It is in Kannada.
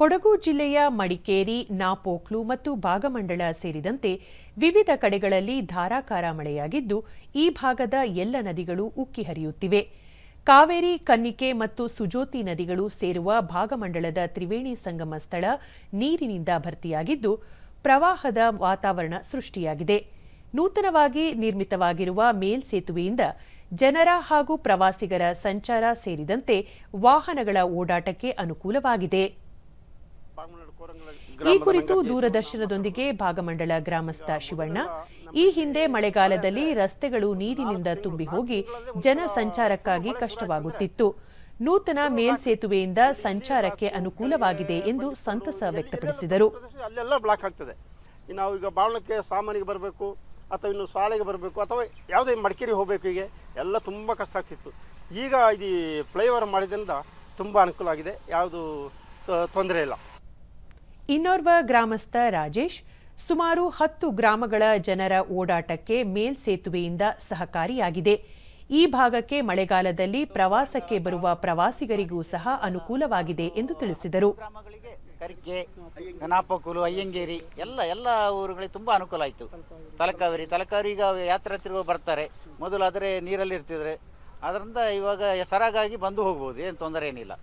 ಕೊಡಗು ಜಿಲ್ಲೆಯ ಮಡಿಕೇರಿ, ನಾಪೋಕ್ಲು ಮತ್ತು ಭಾಗಮಂಡಳ ಸೇರಿದಂತೆ ವಿವಿಧ ಕಡೆಗಳಲ್ಲಿ ಧಾರಾಕಾರ ಮಳೆಯಾಗಿದ್ದು, ಈ ಭಾಗದ ಎಲ್ಲ ನದಿಗಳು ಉಕ್ಕಿ ಹರಿಯುತ್ತಿವೆ. ಕಾವೇರಿ, ಕನ್ನಿಕೆ ಮತ್ತು ಸುಜೋತಿ ನದಿಗಳು ಸೇರುವ ಭಾಗಮಂಡಲದ ತ್ರಿವೇಣಿ ಸಂಗಮ ಸ್ಥಳ ನೀರಿನಿಂದ ಭರ್ತಿಯಾಗಿದ್ದು, ಪ್ರವಾಹದ ವಾತಾವರಣ ಸೃಷ್ಟಿಯಾಗಿದೆ. ನೂತನವಾಗಿ ನಿರ್ಮಿತವಾಗಿರುವ ಮೇಲ್ಸೇತುವೆಯಿಂದ ಜನರ ಹಾಗೂ ಪ್ರವಾಸಿಗರ ಸಂಚಾರ ಸೇರಿದಂತೆ ವಾಹನಗಳ ಓಡಾಟಕ್ಕೆ ಅನುಕೂಲವಾಗಿದೆ. ಈ ಕುರಿತು ದೂರದರ್ಶನದೊಂದಿಗೆ ಭಾಗಮಂಡಲ ಗ್ರಾಮಸ್ಥ ಶಿವಣ್ಣ. ಈ ಹಿಂದೆ ಮಳೆಗಾಲದಲ್ಲಿ ರಸ್ತೆಗಳು ನೀರಿನಿಂದ ತುಂಬಿ ಹೋಗಿ ಜನ ಸಂಚಾರಕ್ಕಾಗಿ ಕಷ್ಟವಾಗುತ್ತಿತ್ತು. ನೂತನ ಮೇಲ್ಸೇತುವೆಯಿಂದ ಸಂಚಾರಕ್ಕೆ ಅನುಕೂಲವಾಗಿದೆ ಎಂದು ಸಂತಸ ವ್ಯಕ್ತಪಡಿಸಿದರು. ಅಲ್ಲೆಲ್ಲ ಬ್ಲಾಕ್ ಆಗ್ತದೆ. ನಾವು ಈಗ ಬಾಳ್ನಕ್ಕೆ ಸಾಮಾನಿಗೆ ಬರಬೇಕು ಅಥವಾ ಇನ್ನು ಶಾಲೆಗೆ ಬರಬೇಕು ಅಥವಾ ಯಾವುದೇ ಮಡಿಕೇರಿ ಹೋಗಬೇಕು ಹೀಗೆ ಎಲ್ಲ ತುಂಬ ಕಷ್ಟ ಆಗ್ತಿತ್ತು. ಈಗ ಇದು ಫ್ಲೈಓವರ್ ಮಾಡಿದ್ರಿಂದ ತುಂಬ ಅನುಕೂಲ ಆಗಿದೆ. ಯಾವುದು ತೊಂದರೆ ಇಲ್ಲ. ಇನ್ನೋರ್ವ ಗ್ರಾಮಸ್ಥ ರಾಜೇಶ್ ಸುಮಾರು ಹತ್ತು ಗ್ರಾಮಗಳ ಜನರ ಓಡಾಟಕ್ಕೆ ಮೇಲ್ಸೇತುವೆಯಿಂದ ಸಹಕಾರಿಯಾಗಿದೆ. ಈ ಭಾಗಕ್ಕೆ ಮಳೆಗಾಲದಲ್ಲಿ ಪ್ರವಾಸಕ್ಕೆ ಬರುವ ಪ್ರವಾಸಿಗರಿಗೂ ಸಹ ಅನುಕೂಲವಾಗಿದೆ ಎಂದು ತಿಳಿಸಿದರು. ಕರಿಕೆ ನಾಪಕುಲು ಅಯ್ಯಂಗೇರಿ ಎಲ್ಲ ಎಲ್ಲ ಊರುಗಳಿಗೆ ತುಂಬ ಅನುಕೂಲ ಆಯಿತು. ತಲಕಾವೇರಿ ತಲಕಾವೇರಿ ಈಗ ಯಾತ್ರಾರ್ಥಿಗಳು ಬರ್ತಾರೆ. ಮೊದಲಾದರೆ ನೀರಲ್ಲಿ ಇರ್ತಿದ್ರೆ. ಅದರಿಂದ ಇವಾಗ ಸರಾಗಾಗಿ ಬಂದು ಹೋಗ್ಬೋದು, ಏನು ತೊಂದರೆ ಏನಿಲ್ಲ.